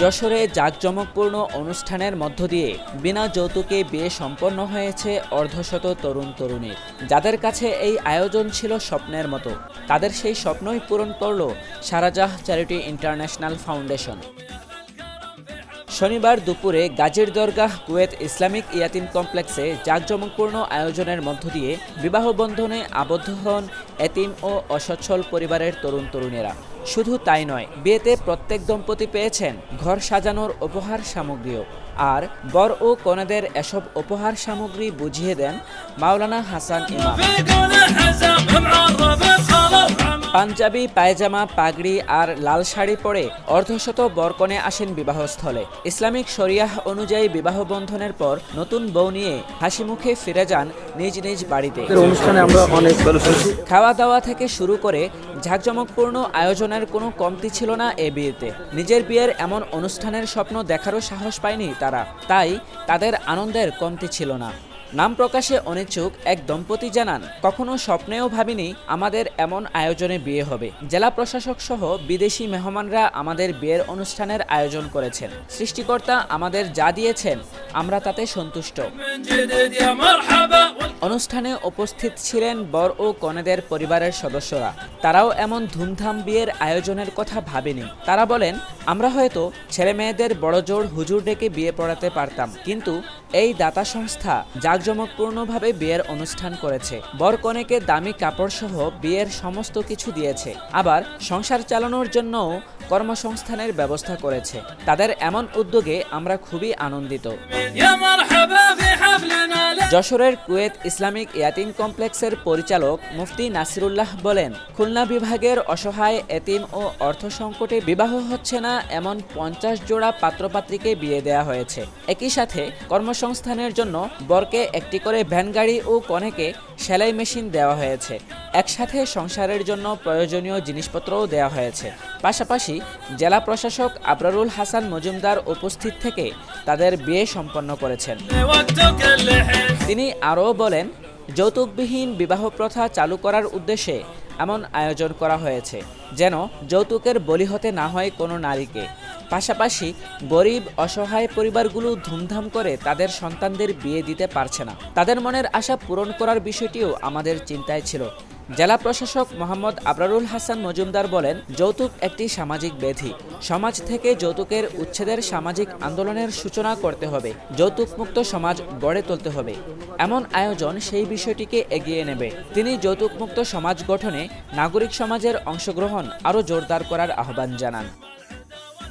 যশোরে জাঁকজমকপূর্ণ অনুষ্ঠানের মধ্য দিয়ে বিনা যৌতুকে বিয়ে সম্পন্ন হয়েছে অর্ধশত তরুণ তরুণীর। যাদের কাছে এই আয়োজন ছিল স্বপ্নের মতো, তাদের সেই স্বপ্নই পূরণ করল সারাজাহ চ্যারিটি ইন্টারন্যাশনাল ফাউন্ডেশন। শনিবার দুপুরে গাজীর দরগাহ কুয়েত ইসলামিক ইয়াতিম কমপ্লেক্সে জাঁকজমকপূর্ণ আয়োজনের মধ্য দিয়ে বিবাহ বন্ধনে আবদ্ধ হন এতিম ও অসচ্ছল পরিবারের তরুণ তরুণীরা। শুধু তাই নয়, বিয়েতে প্রত্যেক দম্পতি পেয়েছেন ঘর সাজানোর উপহার সামগ্রীও। আর বর ও কনেদের এসব উপহার সামগ্রী বুঝিয়ে দেন মাওলানা হাসান ইমাম। পাঞ্জাবি পায়জামা পাগড়ি আর লাল শাড়ি পরে অর্ধশত বরকনে আসেন বিবাহস্থলে। ইসলামিক শরিয়াহ অনুযায়ী বিবাহ বন্ধনের পর নতুন বউ নিয়ে হাসি মুখে ফিরে যান নিজ নিজ বাড়িতে। অনুষ্ঠানে আমরা অনেক খাওয়া দাওয়া থেকে শুরু করে ঝাঁকজমকপূর্ণ আয়োজনের কোনো কমতি ছিল না এ বিয়েতে। নিজের বিয়ের এমন অনুষ্ঠানের স্বপ্ন দেখারও সাহস পায়নি তারা। তাই তাদের আনন্দের কমতি ছিল না। নাম প্রকাশে অনিচ্ছুক এক দম্পতি জানান, কখনো স্বপ্নেও ভাবিনি আমাদের এমন আয়োজনে বিয়ে হবে। জেলা প্রশাসক সহ বিদেশি মেহমানরা আমাদের বিয়ের অনুষ্ঠানের আয়োজন করেছেন। সৃষ্টিকর্তা আমাদের যা দিয়েছেন, আমরা তাতে সন্তুষ্ট। অনুষ্ঠানে উপস্থিত ছিলেন বর ও কনেদের পরিবারের সদস্যরা। তারাও এমন ধুমধাম বিয়ের আয়োজনের কথা ভাবেনি। তারা বলেন, আমরা হয়তো ছেলে মেয়েদের বড়জোর হুজুর ডেকে বিয়ে পড়াতে পারতাম, কিন্তু এই দাতা সংস্থা জাঁকজমকপূর্ণভাবে বিয়ের অনুষ্ঠান করেছে। বর কনেকে দামি কাপড় সহ বিয়ের সমস্ত কিছু দিয়েছে। আবার সংসার চালানোর জন্যও কর্মসংস্থানের ব্যবস্থা করেছে। তাদের এমন উদ্যোগে আমরা খুবই আনন্দিত। যশোরের কুয়েত ইসলামিক ইয়াতিম কমপ্লেক্সের পরিচালক মুফতি নাসিরুল্লাহ বলেন খুলনা বিভাগের অসহায় এতিম ও অর্থ সংকটে বিবাহ হচ্ছে না এমন পঞ্চাশ জোড়া পাত্রপাত্রীকে বিয়ে দেয়া হয়েছে। একই সাথে কর্মসংস্থানের জন্য বরকে একটি করে ভ্যান গাড়ি ও কনেকে সেলাই মেশিন দেওয়া হয়েছে। একসাথে সংসারের জন্য প্রয়োজনীয় জিনিসপত্রও দেওয়া হয়েছে। পাশাপাশি জেলা প্রশাসক আবরারুল হাসান মজুমদার উপস্থিত থেকে তাদের বিয়ে সম্পন্ন করেছেন। তিনি আরও বলেন, যৌতুকবিহীন বিবাহ প্রথা চালু করার উদ্দেশ্যে এমন আয়োজন করা হয়েছে, যেন যৌতুকের বলি হতে না হয় কোনো নারীকে। পাশাপাশি গরিব, অসহায় পরিবারগুলো ধুমধাম করে তাদের সন্তানদের বিয়ে দিতে পারছে না। তাদের মনের আশা পূরণ করার বিষয়টিও আমাদের চিন্তায় ছিল। জেলা প্রশাসক মোহাম্মদ আবরারুল হাসান মজুমদার বলেন, যৌতুক একটি সামাজিক ব্যাধি সমাজ থেকে যৌতুকের উচ্ছেদের সামাজিক আন্দোলনের সূচনা করতে হবে। যৌতুক মুক্ত সমাজ গড়ে তুলতে হবে। এমন আয়োজন সেই বিষয়টিকে এগিয়ে নেবে। তিনি যৌতুক মুক্ত সমাজ গঠনে নাগরিক সমাজের অংশগ্রহণ আরও জোরদার করার আহ্বান জানান।